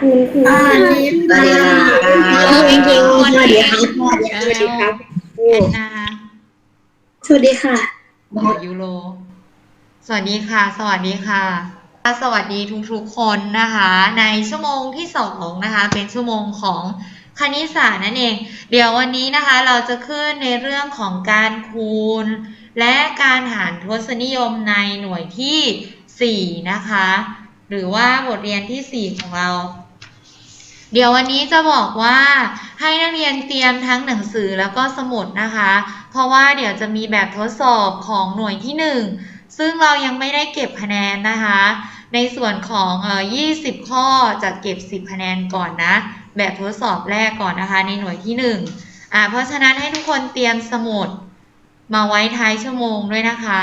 คุณครูสวัสดีค่ะสวัสดีครับสวัสดีครับสวัสดีครับครูแอนนาสวัสดีค่ะยูโร สวัสดีค่ะ สวัสดีค่ะ สวัสดีทุกๆคนนะคะ ในชั่วโมงที่สองนะคะ เป็นชั่วโมงของคณิตศาสตร์นั่นเอง เดี๋ยววันนี้นะคะเราจะขึ้นในเรื่องของการคูณ และการหารทศนิยมในหน่วยที่ 4 นะคะ หรือว่าบทเรียนทีสี่4 ของเรา เดี๋ยววันนี้จะบอกว่าให้นักเรียนเตรียมทั้งหนังสือแล้วก็สมุดนะคะ เพราะว่าเดี๋ยวจะมีแบบทดสอบของหน่วยที่ 1 ซึ่งเรายังไม่ได้เก็บคะแนนนะคะ ในส่วนของเอ่อ20 ข้อจะเก็บ 10 คะแนนก่อนนะ แบบทดสอบแรกก่อนนะคะ ในหน่วยที่ 1 อ่าเพราะฉะนั้นให้ทุกคนเตรียมสมุดมาไว้ท้ายชั่วโมงด้วยนะคะ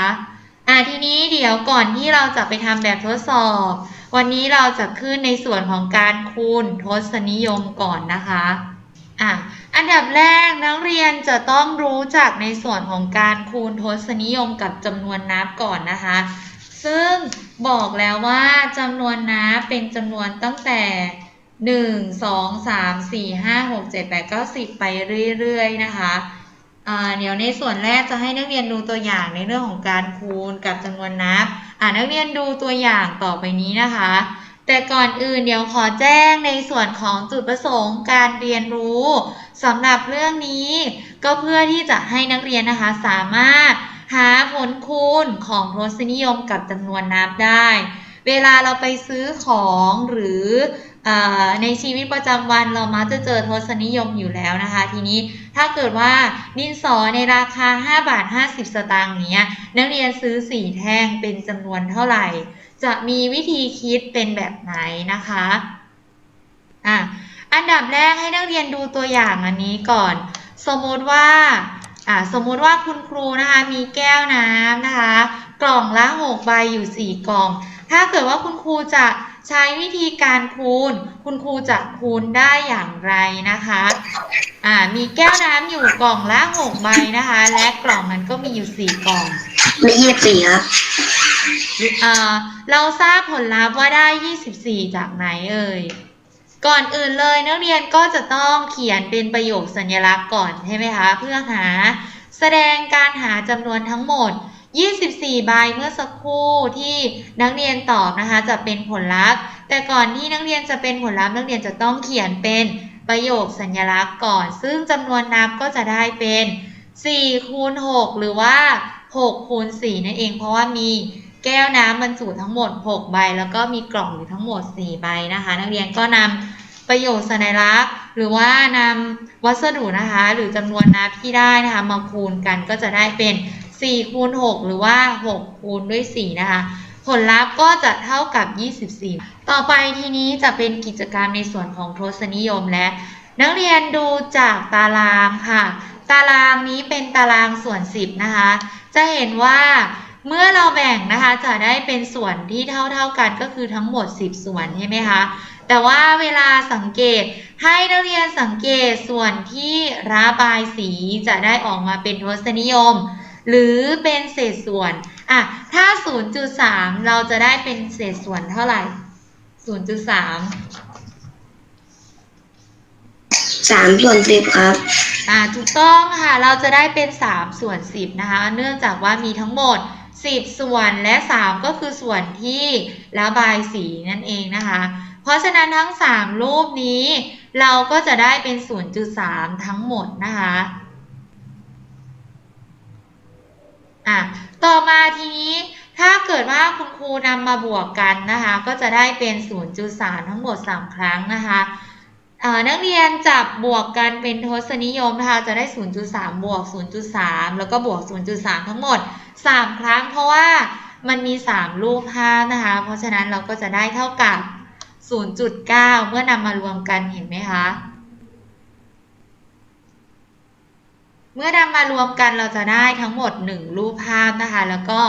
อ่าทีนี้เดี๋ยวก่อนที่เราจะไปทำแบบทดสอบ วันนี้เราจะขึ้นในส่วนของการคูณทศนิยมก่อนนะคะอะอันดับแรกนักเรียนจะต้องรู้จักในส่วนของการคูณทศนิยมกับจำนวนนับก่อนนะคะ ซึ่งบอกแล้วว่าจำนวนนับเป็นจำนวนตั้งแต่1 2 3 4 5 6 7 8 9 10ไปเรื่อยๆนะคะ เดี๋ยวในส่วนแรกจะให้นักเรียนดูตัวอย่างในเรื่องของการคูณกับจำนวนนับ อ่านักเรียนดูตัวอย่างต่อไปนี้นะคะ แต่ก่อนอื่นเดี๋ยวขอแจ้งในส่วนของจุดประสงค์การเรียนรู้สำหรับเรื่องนี้ ก็เพื่อที่จะให้นักเรียนนะคะสามารถหาผลคูณของทศนิยมกับจำนวนนับได้ เวลาเราไปซื้อของหรืออในชีวิตประจำวันเรามักจะเจอทศนิยมอยู่แล้วนะคะ ทีนี้ถ้าเกิดว่าดินสอในราคา 5 บาท 50 สตางค์เนี้ยนักเรียนซื้อ 4 แท่งเป็นจำนวนเท่าไหร่ จะมีวิธีคิดเป็นแบบไหนนะคะอะอันดับแรกให้นักเรียนดูตัวอย่างอันนี้ก่อน สมมติว่าอะสมมติว่าคุณครูนะคะมีแก้วน้ำนะคะ กล่องละ6ใบอยู่ 4 กล่อง ถ้าเกิดว่าคุณครูจะใช้วิธีการคูณ คุณครูจะคูณได้อย่างไรนะคะอ่ามีแก้วน้ำอยู่กล่องละ6ใบนะคะ และกล่องมันก็มีอยู่4กล่องไม่ยี่สิบสี่ครับเอ่อเราทราบผลลัพธ์ว่าได้24จากไหนเอ่ยก่อนอื่นเลยนักเรียนก็จะต้องเขียนเป็นประโยคสัญลักษณ์ก่อนใช่ไหมคะ เพื่อหาแสดงการหาจำนวนทั้งหมด 24 ใบเมื่อสักครู่ที่นักเรียนตอบนะคะจะเป็นผลลัพธ์ แต่ก่อนที่นักเรียนจะเป็นผลลัพธ์นักเรียนจะต้องเขียนเป็นประโยคสัญลักษณ์ก่อน ซึ่งจำนวนนับก็จะได้เป็น4คูณ6หรือว่า6คูณ4นั่นเอง เพราะว่ามีแก้วน้ำบรรจุทั้งหมด 6 ใบ แล้วก็มีกล่องอยู่ทั้งหมด 4 ใบนะคะ นักเรียนก็นำประโยคสัญลักษณ์ หรือว่านำวัสดุนะคะ หรือจำนวนนับที่ได้นะคะมาคูณกันก็จะได้เป็น 4คูณ6หรือว่า 6 คูณด้วย 4 นะคะ ผลลัพธ์ก็จะเท่ากับ 24 ต่อไปทีนี้จะเป็นกิจกรรมในส่วนของทศนิยมและ นักเรียนดูจากตารางค่ะ ตารางนี้เป็นตารางส่วน 10 นะคะ จะเห็นว่าเมื่อเราแบ่งนะคะจะได้เป็นส่วนที่เท่าๆกันก็คือทั้งหมด 10 ส่วนใช่ไหมคะ แต่ว่าเวลาสังเกตให้นักเรียนสังเกตส่วนที่ระบายสีจะได้ออกมาเป็นทศนิยม หรือเป็นเศษส่วนอะถ้า 0.3 เราจะได้เป็นเศษส่วนเท่าไหร่ 0.3 สามส่วนสิบครับ อ่าถูกต้องค่ะ เราจะได้เป็น 3 ส่วน 10 นะคะ เนื่องจากว่ามีทั้งหมด 10 ส่วนและ 3 ก็คือส่วนที่ระบายสีนั่นเองนะคะ เพราะฉะนั้นทั้ง 3 รูปนี้ เราก็จะได้เป็น 0.3 ทั้งหมดนะคะ อะต่อมาทีนี้ถ้าเกิดว่าคุณครูนำมาบวกกันนะคะ ก็จะได้เป็น 0.3 ทั้งหมด 3 ครั้งนะคะนักเรียนจับบวกกันเป็นทศนิยมนะคะจะได้ 0.3 บวก 0.3 แล้วก็บวก 0.3 ทั้งหมด 3 ครั้ง เพราะว่ามันมี 3 รูปภาพนะคะ เพราะฉะนั้นเราก็จะได้เท่ากับ 0.9 เมื่อนำมารวมกันเห็นไหมคะ เมื่อนำมารวมกันเราจะได้ทั้งหมด 1 รูปภาพนะคะ แล้วก็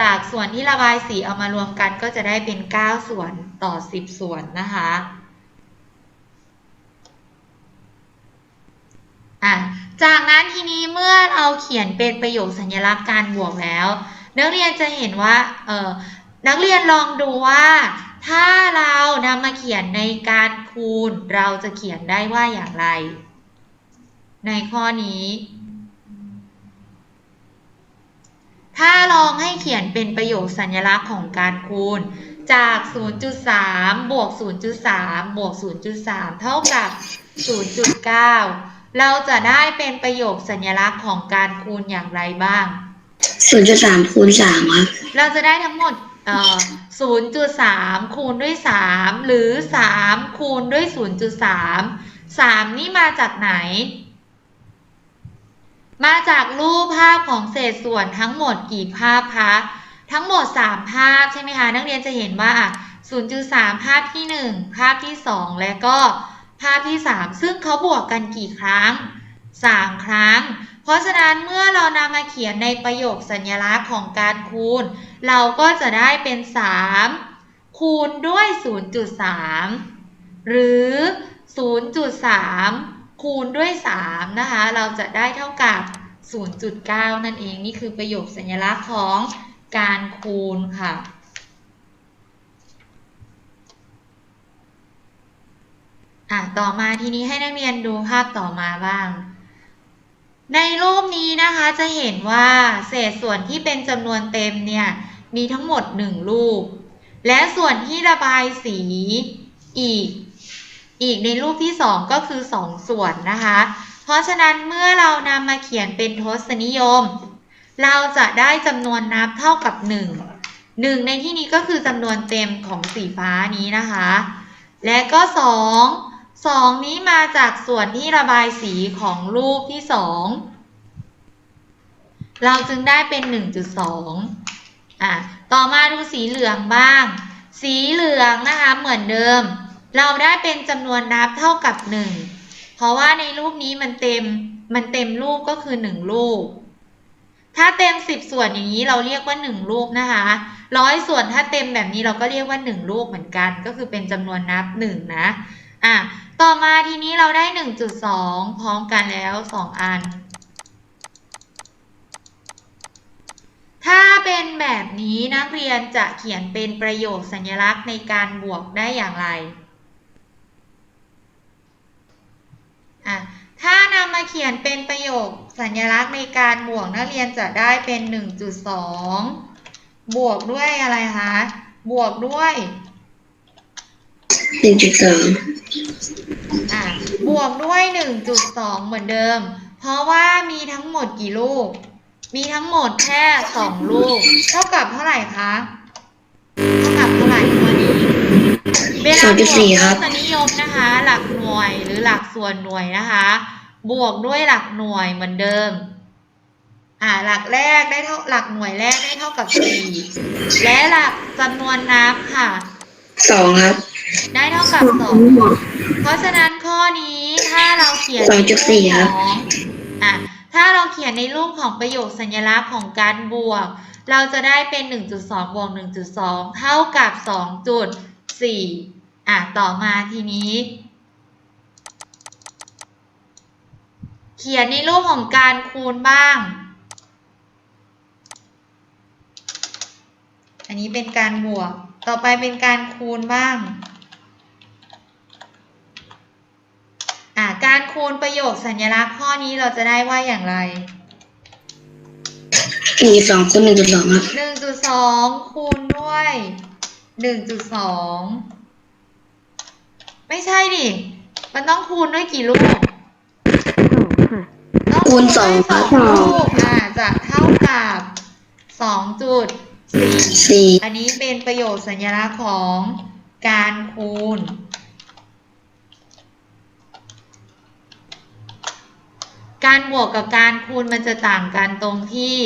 จากส่วนที่ระบายสีเอามารวมกันก็จะได้เป็น 9 ส่วนต่อ 10 ส่วนนะคะอะจากนั้นทีนี้เมื่อเราเขียนเป็นประโยคสัญลักษณ์การบวกแล้ว นักเรียนจะเห็นว่าเออนักเรียนลองดูว่า ถ้าเรานำมาเขียนในการคูณ เราจะเขียนได้ว่าอย่างไร ในข้อนี้ ถ้าลองให้เขียนเป็นประโยคสัญลักษณ์ของการคูณ จาก 0.3 บวก 0.3 บวก 0.3 เท่ากับ 0.9 เราจะได้เป็นประโยคสัญลักษณ์ของการคูณอย่างไรบ้างศูนย์จุดสามคูณสามครับ เราจะได้ทั้งหมดเอ่อ0.3 คูณด้วย 3 หรือ 3 คูณด้วย 0.3 3 นี่มาจากไหน มาจากรูปภาพของเศษส่วนทั้งหมดกี่ภาพคะ ทั้งหมด 3 ภาพใช่ไหมคะ นักเรียนจะเห็นว่า 0.3 ภาพที่ 1 ภาพที่ 2 และก็ภาพที่ 3 ซึ่งเขาบวกกันกี่ครั้ง 3 ครั้ง เพราะฉะนั้นเมื่อเรานำมาเขียนในประโยคสัญลักษณ์ของการคูณ เราก็จะได้เป็น 3 คูณด้วย 0.3 หรือ 0.3 คูณด้วย 3 นะคะ เราจะได้เท่ากับ 0.9 นั่นเอง นี่คือประโยคสัญลักษณ์ของการคูณค่ะ อะ ต่อมาทีนี้ให้นักเรียนดูภาพต่อมาบ้าง ในรูปนี้นะคะจะเห็นว่าเศษส่วนที่เป็นจำนวนเต็มเนี่ย มีทั้งหมด 1 รูป และส่วนที่ระบายสีอีก อีกในรูปที่ 2 ก็คือ 2 ส่วนนะคะ เพราะฉะนั้นเมื่อเรานำมาเขียนเป็นทศนิยม เราจะได้จำนวนนับเท่ากับ 1 1 ในที่นี้ก็คือจำนวนเต็มของสีฟ้านี้นะคะ และก็ 2 2 นี้มาจากส่วนที่ระบายสีของรูปที่ 2 เราจึงได้เป็น 1.2อะต่อมาดูสีเหลืองบ้าง สีเหลืองนะคะเหมือนเดิม เราได้เป็นจำนวนนับเท่ากับ 1 เพราะว่าในรูปนี้มันเต็มมันเต็มรูปก็คือ 1 รูป ถ้าเต็ม 10 ส่วนอย่างนี้เราเรียกว่า 1 รูปนะคะร้อยส่วนถ้าเต็มแบบนี้เราก็เรียกว่า 1 รูปเหมือนกัน ก็คือเป็นจำนวนนับ 1 นะอะต่อมาทีนี้เราได้ 1.2 พร้อมกันแล้ว 2 อัน ถ้าเป็นแบบนี้นักเรียนจะเขียนเป็นประโยคสัญลักษณ์ในการบวกได้อย่างไร อะถ้านำมาเขียนเป็นประโยคสัญลักษณ์ในการบวกนักเรียนจะได้เป็น 1.2 บวกด้วยอะไรคะ บวกด้วย 1.2อบวกด้วย 1.2 เหมือนเดิม เพราะว่ามีทั้งหมดกี่ลูก มีทั้งหมดแค่ 2 ลูก เท่ากับเท่าไหร่คะ เวลาบวกทศนิยมนะคะ หลักหน่วยหรือหลักส่วนหน่วยนะคะ บวกด้วยหลักหน่วยเหมือนเดิม อ่าหลักแรกได้เท่าหลักหน่วยแรกได้เท่ากับ4และหลักจำนวนนับค่ะสองครับ ได้เท่ากับ2เพราะฉะนั้นข้อนี้ถ้าเราเขียนสองจุดสี่ครับของอะถ้าเราเขียนในรูปของประโยคสัญลักษณ์ของการบวก เราจะได้เป็น 1.2 บวก 1.2 เท่ากับ 2.4อะต่อมาทีนี้ เขียนในรูปของการคูณบ้าง อันนี้เป็นการบวก ต่อไปเป็นการคูณบ้างอ่าการคูณประโยคสัญลักษณ์ข้อนี้เราจะได้ว่าอย่างไรมีสองคูณหนึ่งจุดสองครับ1.2คูณด้วย 1.2ไม่ใช่ดิมันต้องคูณด้วยกี่ลูกต้องคูณสองด้วยครับสองลูกอ่าจะเท่ากับ2.4สี่อันนี้เป็นประโยคสัญลักษณ์ของการคูณ การบวกกับการคูณมันจะต่างกันตรงที่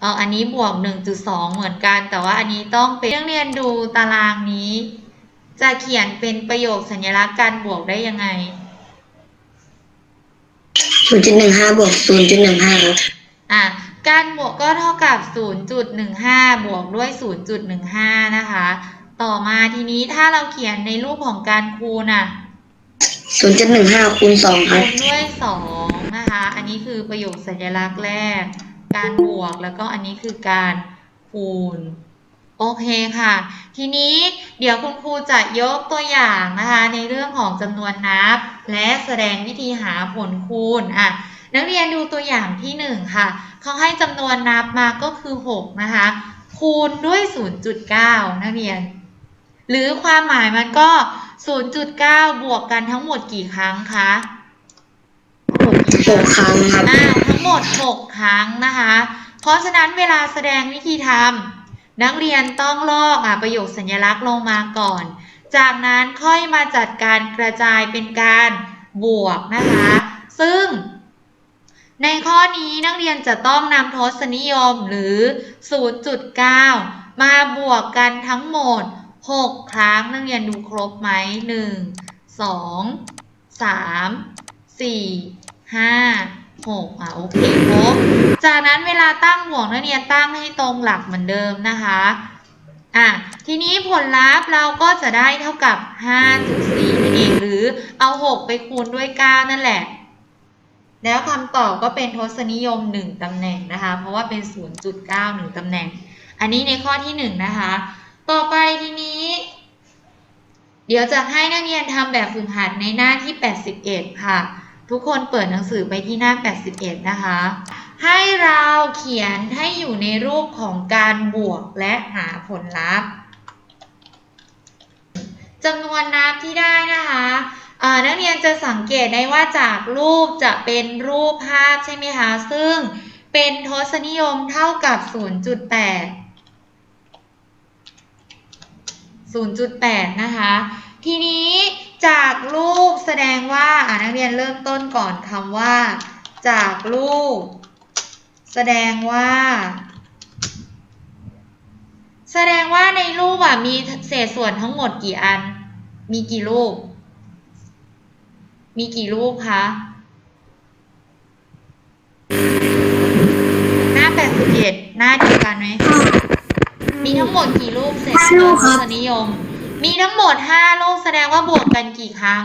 เอออันนี้บวก 1.2 เหมือนกัน แต่ว่าอันนี้ต้องเป็นนักเรียนดูตารางนี้ จะเขียนเป็นประโยคสัญลักษณ์การบวกได้ยังไงศูนย์จุดหนึ่งห้าบวกศูนย์จุดหนึ่งห้าครับอะการบวกก็เท่ากับ 0.15 บวกด้วย 0.15 นะคะ ต่อมาทีนี้ถ้าเราเขียนในรูปของการคูณอะศูนย์จุดหนึ่งห้าคูณสองคคูรับณด้วย 2 นะคะ อันนี้คือประโยคสัญลักษณ์แรก การบวกแล้วก็อันนี้คือการคูณโอเคค่ะ ทีนี้เดี๋ยวคุณครูจะยกตัวอย่างนะคะ ในเรื่องของจำนวนนับ และแสดงวิธีหาผลคูณอะนักเรียนดูตัวอย่างที่หนึ่งค่ะ เขาให้จำนวนนับมาก็คือ 6 นะคะ คูณด้วย 0.9 นักเรียน หรือความหมายมันก็ 0.9 บวกกันทั้งหมดกี่ครั้งคะ หกครั้งครับอ้าทั้งหมด6ครั้งนะคะ เพราะฉะนั้นเวลาแสดงวิธีทำนักเรียนต้องลอกอะประโยคสัญลักษณ์ลงมาก่อน จากนั้นค่อยมาจัดการกระจายเป็นการบวกนะคะ ซึ่งในข้อนี้นักเรียนจะต้องนำทศนิยมหรือ 0.9 มาบวกกันทั้งหมด 6 ครั้งนักเรียนดูครบไหม 1 2 3 4 5 6อะโอเคครบจากนั้นเวลาตั้งบวกนักเรียนตั้งให้ตรงหลักเหมือนเดิมนะคะอะทีนี้ผลลัพธ์เราก็จะได้เท่ากับ 5.4นั่นเองหรือเอา 6 ไปคูณด้วย 9 นั่นแหละ แล้วคำตอบก็เป็นทศนิยม 1ตำแหน่งนะคะ เพราะว่าเป็น 0.9 1ตำแหน่ง อันนี้ในข้อที่ 1 นะคะ ต่อไปทีนี้ เดี๋ยวจะให้นักเรียนทำแบบฝึกหัดในหน้าที่ 81 ค่ะ ทุกคนเปิดหนังสือไปที่หน้า 81 นะคะ ให้เราเขียนให้อยู่ในรูปของการบวกและหาผลลัพธ์จำนวนนับที่ได้นะคะเอ่อนักเรียนจะสังเกตได้ว่าจากรูปจะเป็นรูปภาพใช่ไหมคะ ซึ่งเป็นทศนิยมเท่ากับ 0.8 0.8 นะคะ ทีนี้ จากรูปแสดงว่าอ่านักเรียนเริ่มต้นก่อนคำว่า จากรูป แสดงว่า แสดงว่าในรูปอะมีเศษส่วนทั้งหมดกี่อัน มีกี่รูป มีกี่รูปคะหน้า81หน้าเดียวกันไหมมีทั้งหมดกี่รูปเศษห้าส่รูวนปครับทศนิยม มีทั้งหมด5รูปแสดงว่าบวกกันกี่ครั้ง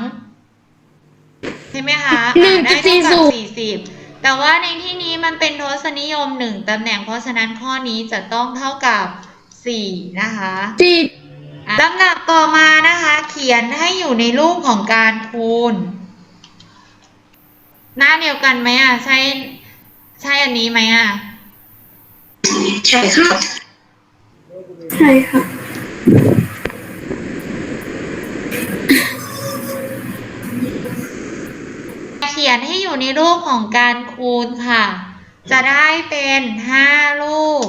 ใช่ไหมคะหนึ่งอ่าจุได้ดสี่เท่าศูกับนย์40แต่ว่าในที่นี้มันเป็นทศนิยม1ตำแหน่งเพราะฉะนั้นข้อนี้จะต้องเท่ากับ4นะคะสี่อะลำดับต่อมานะคะ เขียนให้อยู่ในรูปของการคูณ หน้าเดียวกันไหมอะ ใช่ ใช่อันนี้ไหมอะ ใช่ครับ ใช่ค่ะ ขียนให้อยู่ในรูปของการคูณค่ะ จะได้เป็น5รูป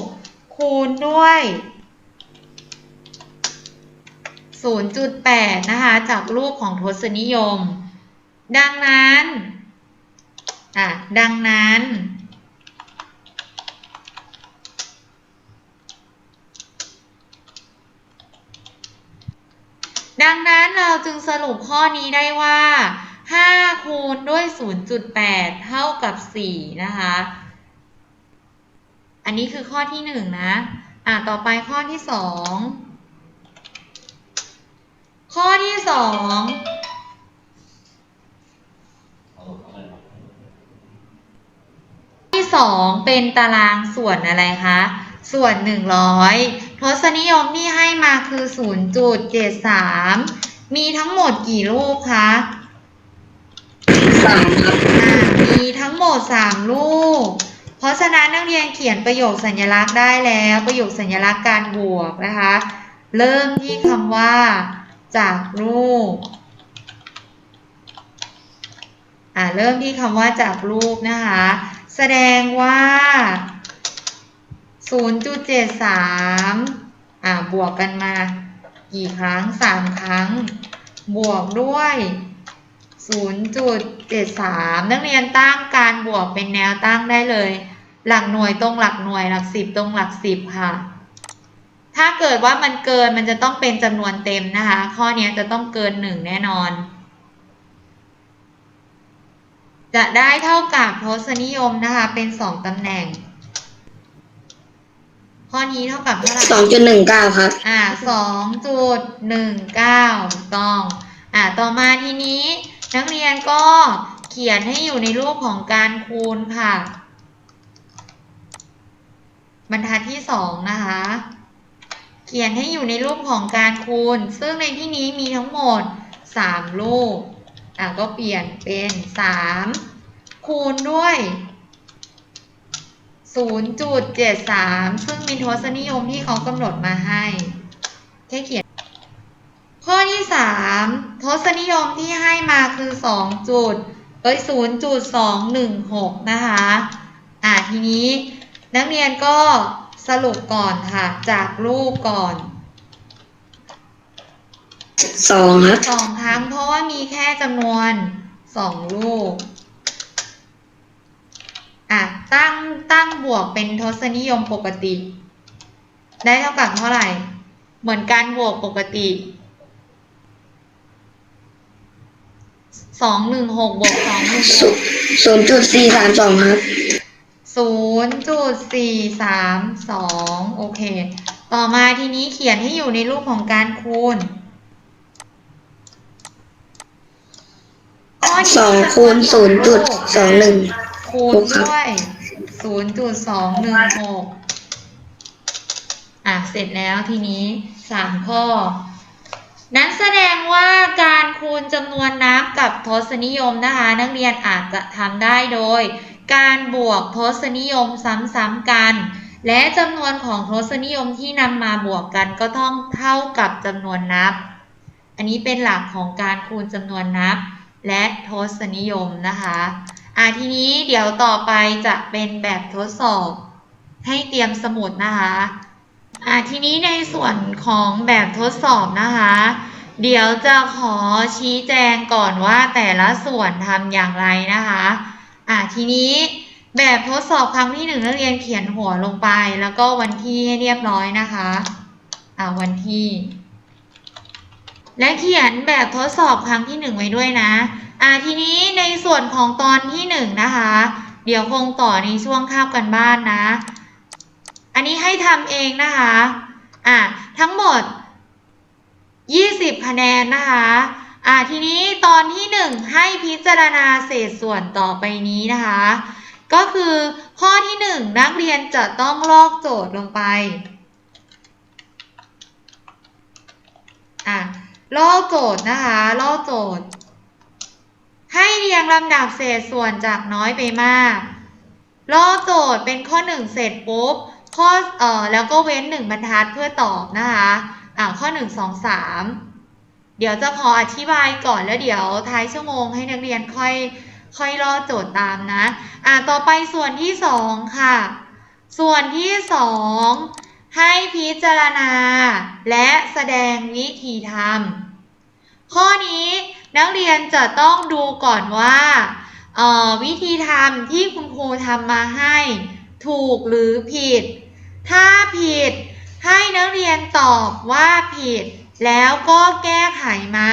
คูณด้วย 0.8 นะคะ จากรูปของทศนิยม ดังนั้นอะดังนั้น ดังนั้นเราจึงสรุปข้อนี้ได้ว่า 5 คูณด้วย 0.8 เท่ากับ 4 นะคะ อันนี้คือข้อที่ 1 นะ อะ ต่อไปข้อที่ 2 ข้อที่ 2ที่2เป็นตารางส่วนอะไรคะ ส่วน 100 ทศนิยมที่ให้มาคือ 0.73 มีทั้งหมดกี่รูปคะ สามครับมีทั้งหมด3รูปเพราะฉะนั้นนักเรียนเขียนประโยคสัญลักษณ์ได้แล้ว ประโยคสัญลักษณ์การบวกนะคะ เริ่มที่คำว่า จากรูปอ่าเริ่มที่คำว่าจากรูปนะคะ แสดงว่า 0.73อ่าบวกกันมา กี่ครั้ง 3 ครั้ง บวกด้วย 0.73 นักเรียนตั้งการบวกเป็นแนวตั้งได้เลย หลักหน่วยตรงหลักหน่วยหลักสิบตรงหลักสิบค่ะ ถ้าเกิดว่ามันเกินมันจะต้องเป็นจำนวนเต็มนะคะ ข้อนี้จะต้องเกินหนึ่งแน่นอน จะได้เท่ากับทศนิยมนะคะ เป็นสองตำแหน่ง ข้อนี้เท่ากับเท่าไหร่สองจุดหนึ่งเก้าครับ อ่าสองจุดหนึ่งเก้าถูกต้อง อ่าต่อมาทีนี้ นักเรียนก็เขียนให้อยู่ในรูปของการคูณค่ะ บรรทัดที่สองนะคะ เขียนให้อยู่ในรูปของการคูณ ซึ่งในที่นี้มีทั้งหมด 3 รูปอะก็เปลี่ยนเป็น 3 คูณด้วย 0.73 ซึ่งเป็นทศนิยมที่เขากำหนดมาให้ แค่เขียน ข้อที่ 3 ทศนิยมที่ให้มาคือ2จุดเอ้ย0.216 นะคะ อะทีนี้นักเรียนก็สรุปก่อนค่ะ จากรูปก่อนสองครับสองครั้งเพราะว่ามีแค่จำนวนสองลูก อะ ตั้งตั้งบวกเป็นทศนิยมปกติ ได้เท่ากับเท่าไหร่ เหมือนการบวกปกติ สองหนึ่งหกบวกสองหนึ่งหกศูนย์จุดสี่สามสองครับศูนย์จุดสี่สามสองโอเค ต่อมาทีนี้เขียนให้อยู่ในรูปของการคูณข้นี้สองคูณศูนย์จุดสองหนึ่งคูณด้วยศูนย์จุดสองหนึ่งหกอะ เสร็จแล้วทีนี้สามข้อ นั้นแสดงว่าการคูณจำนวนนับกับทศนิยมนะคะ นักเรียนอาจจะทำได้โดย การบวกทศนิยมซ้ำๆกัน และจำนวนของทศนิยมที่นำมาบวกกันก็ต้องเท่ากับจำนวนนับ อันนี้เป็นหลักของการคูณจำนวนนับ และทศนิยมนะคะอะทีนี้เดี๋ยวต่อไปจะเป็นแบบทดสอบ ให้เตรียมสมุดนะคะ อะทีนี้ในส่วนของแบบทดสอบนะคะ เดี๋ยวจะขอชี้แจงก่อนว่าแต่ละส่วนทำอย่างไรนะคะอะทีนี้แบบทดสอบครั้งที่หนึ่งนักเรียนเขียนหัวลงไป แล้วก็วันที่ให้เรียบร้อยนะคะอะวันที่ และเขียนแบบทดสอบครั้งที่หนึ่งไว้ด้วยนะอะทีนี้ในส่วนของตอนที่หนึ่งนะคะ เดี๋ยวคงต่อในช่วงคาบกันบ้านนะ อันนี้ให้ทำเองนะคะ อะทั้งหมด 20 คะแนนนะคะ อ่าทีนี้ตอนที่ 1 ให้พิจารณาเศษส่วนต่อไปนี้นะคะ ก็คือข้อที่ 1 นักเรียนจะต้องลอกโจทย์ลงไป อะลอกโจทย์นะคะลอกโจทย์ ให้เรียงลำดับเศษส่วนจากน้อยไปมากลอกโจทย์เป็นข้อ 1 เสร็จปุ๊บ ข้อเอ่อแล้วก็เว้น1บรรทัดเพื่อตอบนะคะอ่าข้อ1 2 3เดี๋ยวจะขออธิบายก่อนแล้วเดี๋ยวท้ายชั่วโมงให้นักเรียนค่อยค่อยรอโจทย์ตามนะอ่าต่อไปส่วนที่2ค่ะ ส่วนที่2ให้พิจารณา และแสดงวิธีทำข้อนี้นักเรียนจะต้องดูก่อนว่าวิธีทำที่คุณครูทำมาให้ ถูกหรือผิด ถ้าผิด ให้นักเรียนตอบว่าผิด แล้วก็แก้ไขมา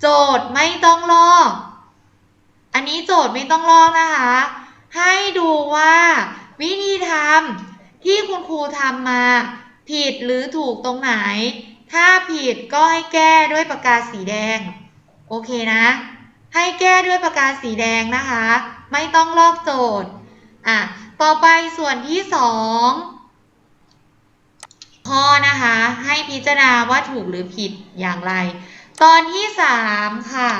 โจทย์ไม่ต้องลอก อันนี้โจทย์ไม่ต้องลอกนะคะ ให้ดูว่าวิธีทำที่คุณครูทำมา ผิดหรือถูกตรงไหน ถ้าผิดก็ให้แก้ด้วยปากกาสีแดง โอเคนะ ให้แก้ด้วยปากกาสีแดงนะคะ ไม่ต้องลอกโจทย์อะต่อไปส่วนที่สอง ข้อนะคะ ให้พิจารณาว่าถูกหรือผิดอย่างไร ตอนที่สามค่ะ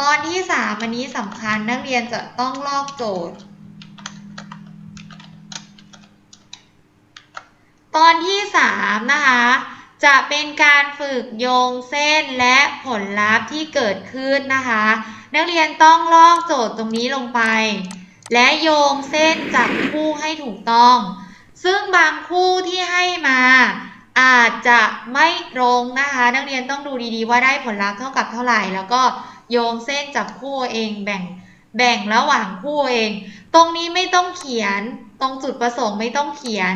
ตอนที่สามอันนี้สำคัญนักเรียนจะต้องลอกโจทย์ ตอนที่สามนะคะ จะเป็นการฝึกโยงเส้นและผลลัพธ์ที่เกิดขึ้นนะคะ นักเรียนต้องลอกโจทย์ตรงนี้ลงไป และโยงเส้นจับคู่ให้ถูกต้อง ซึ่งบางคู่ที่ให้มาอาจจะไม่ตรงนะคะ นักเรียนต้องดูดีๆว่าได้ผลลัพธ์เท่ากับเท่าไหร่ แล้วก็โยงเส้นจับคู่เองแบ่งแบ่งระหว่างคู่เอง ตรงนี้ไม่ต้องเขียนตรงจุดประสงค์ไม่ต้องเขียน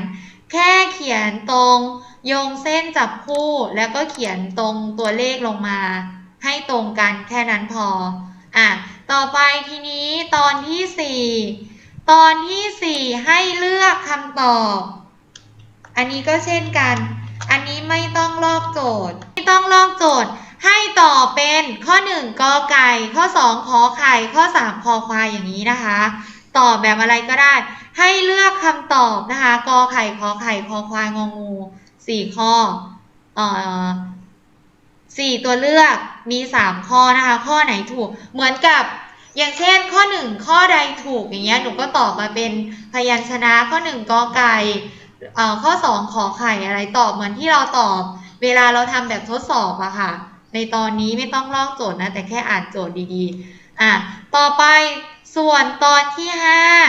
แค่เขียนตรงโยงเส้นจับคู่แล้วก็เขียนตรงตัวเลขลงมา ให้ตรงกันแค่นั้นพออะต่อไปทีนี้ตอนที่ 4 ตอนที่4ให้เลือกคำตอบ อันนี้ก็เช่นกัน อันนี้ไม่ต้องลอกโจทย์ ไม่ต้องลอกโจทย์ ให้ตอบเป็นข้อ1กอไก่ ข้อ2ขอไข่ ข้อ3คอควายอย่างนี้นะคะ ตอบแบบอะไรก็ได้ ให้เลือกคำตอบนะคะกอไข่ขอไข่คอควายงองูสี่ข้อเอ่อสี่ตัวเลือกมีสามข้อนะคะ ข้อไหนถูก เหมือนกับ อย่างเช่นข้อหนึ่งข้อใดถูกอย่างเงี้ยหนูก็ตอบมาเป็นพยัญชนะข้อหนึ่งกอไก่เอ่อข้อสองขอไข่อะไรตอบเหมือนที่เราตอบ เวลาเราทำแบบทดสอบอะค่ะ ในตอนนี้ไม่ต้องลอกโจทย์นะ แต่แค่อ่านโจทย์ดีๆอะต่อไปส่วนตอนที่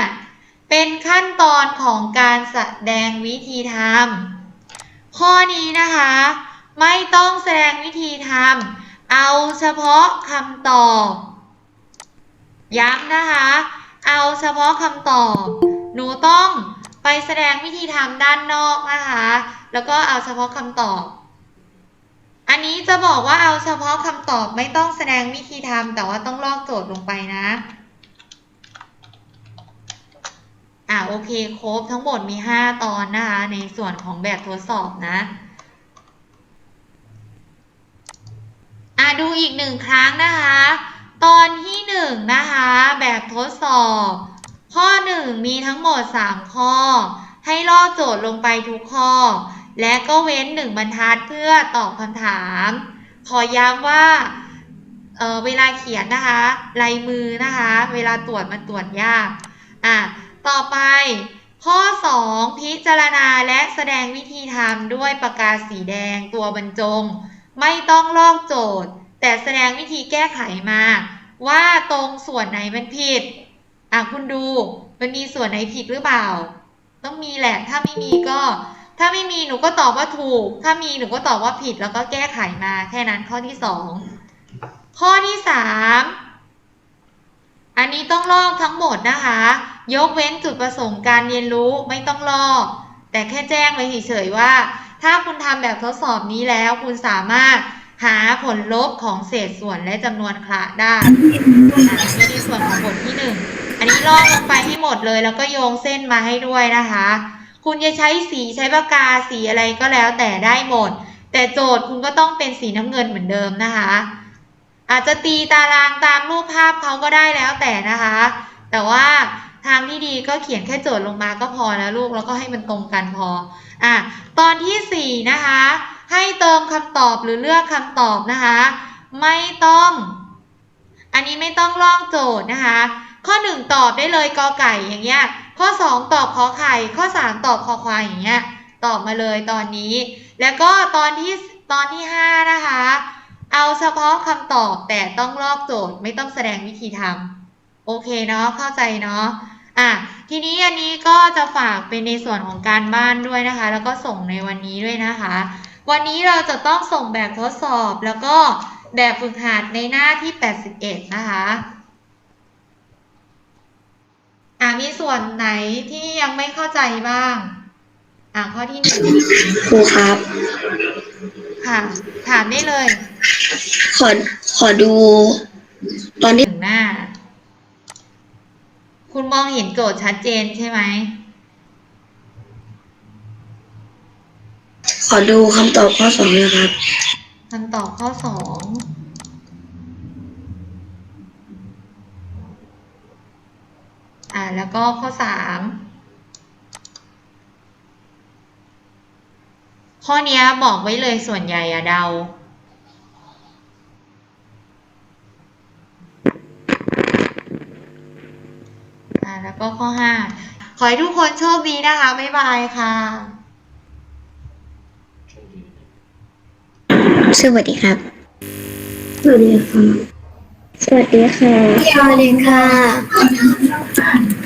5 เป็นขั้นตอนของการแสดงวิธีทำข้อนี้นะคะ ไม่ต้องแสดงวิธีทำเอาเฉพาะคำตอบ ย้ำนะคะ เอาเฉพาะคำตอบ หนูต้องไปแสดงวิธีทำด้านนอกนะคะ แล้วก็เอาเฉพาะคำตอบ อันนี้จะบอกว่าเอาเฉพาะคำตอบไม่ต้องแสดงวิธีทำแต่ว่าต้องลอกโจทย์ลงไปนะ อ่าโอเคครบทั้งหมดมี 5 ตอนนะคะ ในส่วนของแบบทดสอบนะอะดูอีกหนึ่งครั้งนะคะ ตอนที่หนึ่งนะคะ แบบทดสอบ ข้อหนึ่งมีทั้งหมด 3 ข้อ ให้ลอกโจทย์ลงไปทุกข้อ และก็เว้นหนึ่งบรรทัดเพื่อตอบคำถาม ขอย้ำว่าเเวลาเขียนนะคะลายมือนะคะ เวลาตรวจมันตรวจยากอะต่อไป ข้อ 2 พิจารณาและแสดงวิธีทำด้วยปากกาสีแดงตัวบรรจง ไม่ต้องลอกโจทย์ แต่แสดงวิธีแก้ไขมา ว่าตรงส่วนไหนมันผิด อะคุณดูมันมีส่วนไหนผิดหรือเปล่า ต้องมีแหละ ถ้าไม่มีก็ ถ้าไม่มีหนูก็ตอบว่าถูก ถ้ามีหนูก็ตอบว่าผิดแล้วก็แก้ไขมา แค่นั้นข้อที่สองข้อที่สามอันนี้ต้องลอกทั้งหมดนะคะ ยกเว้นจุดประสงค์การเรียนรู้ไม่ต้องลอก แต่แค่แจ้งไว้เฉยๆว่า ถ้าคุณทำแบบทดสอบนี้แล้วคุณสามารถ หาผลลบของเศษส่วนและจำนวนคละได้อะอันนี้ในส่วนของบทที่หนึ่งอันนี้ลอกลงไปให้หมดเลย แล้วก็โยงเส้นมาให้ด้วยนะคะ คุณจะใช้สีใช้ปากกาสีอะไรก็แล้วแต่ได้หมด แต่โจทย์คุณก็ต้องเป็นสีน้ำเงินเหมือนเดิมนะคะ อาจจะตีตารางตามรูปภาพเขาก็ได้แล้วแต่นะคะ แต่ว่าทางที่ดีก็เขียนแค่โจทย์ลงมาก็พอแล้วลูกแล้วก็ให้มันตรงกันพออะตอนที่สี่นะคะ ให้เติมคำตอบหรือเลือกคำตอบนะคะ ไม่ต้อง อันนี้ไม่ต้องลอกโจทย์นะคะ ข้อหนึ่งตอบได้เลยกอไก่อย่างเงี้ย ข้อสองตอบขอไข่ ข้อสามตอบคอควายอย่างเงี้ย ตอบมาเลยตอนนี้ แล้วก็ตอนที่ตอนที่ห้านะคะ เอาเฉพาะคำตอบแต่ต้องลอกโจทย์ไม่ต้องแสดงวิธีทำโอเคเนาะเข้าใจเนาะอะทีนี้อันนี้ก็จะฝากเป็นในส่วนของการบ้านด้วยนะคะ แล้วก็ส่งในวันนี้ด้วยนะคะ วันนี้เราจะต้องส่งแบบทดสอบแล้วก็แบบฝึกหัดในหน้าที่ 81 นะคะอะมีส่วนไหนที่ยังไม่เข้าใจบ้าง อะข้อที่หนึ่งครูครับ ค่ะ ถามได้เลย ขอ ขอดู ตอนที่ถึงหน้า คุณมองเห็นโจทย์ชัดเจนใช่ไหม ขอดูคำตอบข้อสองเลยครับคำตอบข้อสองอ่าแล้วก็ข้อสามข้อนี้บอกไว้เลยส่วนใหญ่อะเดา อ่าแล้วก็ข้อห้าขอให้ทุกคนโชคดีนะคะ บ๊ายบายค่ะ สวัสดีครับ สวัสดีค่ะ สวัสดีค่ะ สวัสดีค่ะ